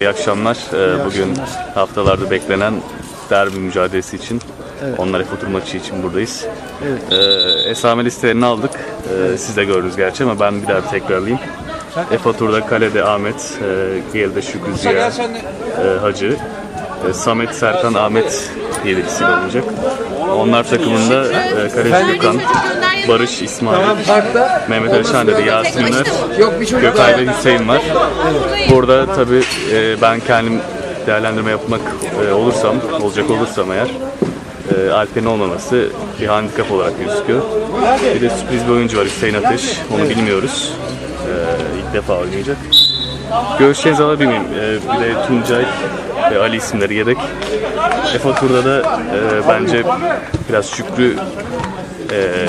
İyi akşamlar. Ee, Bugün akşamlar. haftalarda beklenen derbi mücadelesi için, Evet. onlar Efotur maçı için buradayız. Evet. Ee, esame listelerini aldık. Ee, siz de gördünüz gerçi ama ben bir daha bir tekrarlayayım. Efotur'da kalede Ahmet, e, Giyel'de Şükrü Ziya, e, Hacı, e, Samet, Serkan, Ahmet yedilisi olacak. Onlar takımında e, kaleci Gökhan, Barış, İsmail, Mehmet Ali Şender'de Yasin Üner, Gökay ve Hüseyin var. Burada tabii e, ben kendim değerlendirme yapmak e, olursam, olacak olursam eğer e, Alper'in olmaması bir handikap olarak gözüküyor. Bir de sürpriz bir oyuncu var Hüseyin Ateş. Onu bilmiyoruz. E, ilk defa oynayacak. Görüşlerinizi alabilir miyim? E, bir de Tuncay ve Ali isimleri yedek. Efa Tur'da da e, bence biraz Şükrü e,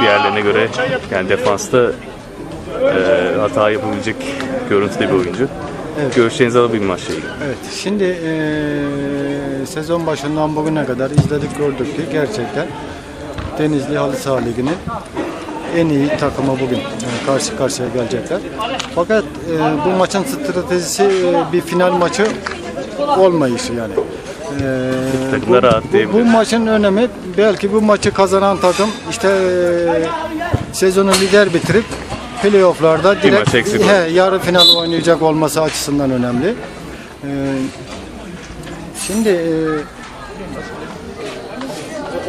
diğerlerine göre yani defansta e, hata yapabilecek görüntüde bir oyuncu. Görüşlerinizi alabilir maçla ilgili? Evet. Şimdi eee, sezon başından bugüne kadar izledik gördük ki gerçekten Denizli Halı Saha Ligi'nin en iyi takımı bugün e, karşı karşıya gelecekler. Fakat e, bu maçın stratejisi e, bir final maçı olmayışı yani. E, takım da rahat bu, diyebiliriz. bu maçın önemi belki bu maçı kazanan takım işte e, sezonu lider bitirip playofflarda direkt maç eksik he, yarı final oynayacak olması açısından önemli. E, şimdi e,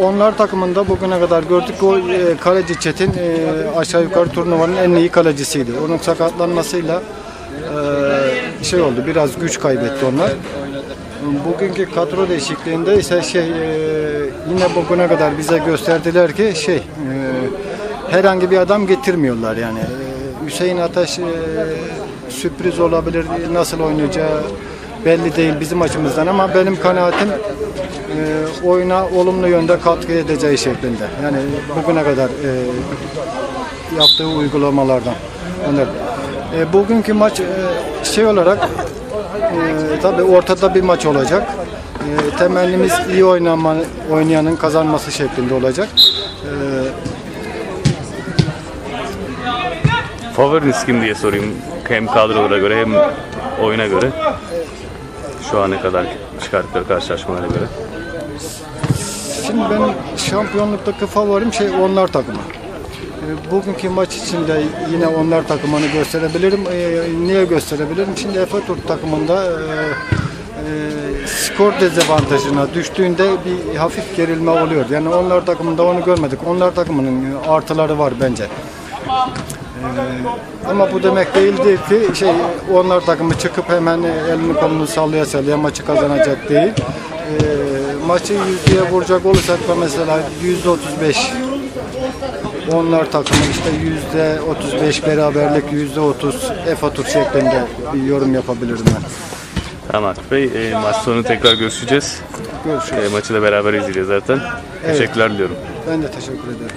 onlar takımında bugüne kadar gördük o e, kaleci Çetin e, aşağı yukarı turnuvanın en iyi kalecisiydi. Onun sakatlanmasıyla e, şey oldu biraz güç kaybetti onlar. Bugünkü kadro değişikliğinde ise şey e, yine bugüne kadar bize gösterdiler ki şey e, herhangi bir adam getirmiyorlar yani. E, Hüseyin Ataş sürpriz olabilir nasıl oynayacağı belli değil bizim açımızdan ama benim kanaatim e, oyuna olumlu yönde katkı edeceği şeklinde. Yani bugüne kadar yaptığı uygulamalardan. E, bugünkü maç şey olarak e, tabii ortada bir maç olacak. E, temennimiz iyi oynama, oynayanın kazanması şeklinde olacak. E, Favoriniz kim diye sorayım. Hem kadrolara göre hem oyuna göre. Şu ana kadar çıkarttıkları karşılaşmalara göre. Şimdi benim şampiyonluktaki favorim şey onlar takımı. E, Bugünkü maç içinde yine onlar takımını gösterebilirim. E, Niye gösterebilirim? Şimdi Efe Türk takımında e, e, skor dezavantajına düştüğünde bir hafif gerilme oluyor. Yani onlar takımında onu görmedik. Onlar takımının artıları var bence. E, Ama bu demek değildi ki şey onlar takımı çıkıp hemen elini kolunu sallaya sallaya maçı kazanacak değil. E, maçı yüzdeye vuracak olursak da mesela yüzde 35 onlar takımı işte yüzde 35 beraberlik yüzde 30 Efa tur şeklinde bir yorum yapabilirim ben. Tamam Akif Bey. e, maç sonu tekrar görüşeceğiz. Görüşürüz. E, maçı da beraber izleyeceğiz zaten. Teşekkürler diliyorum. Ben de teşekkür ederim.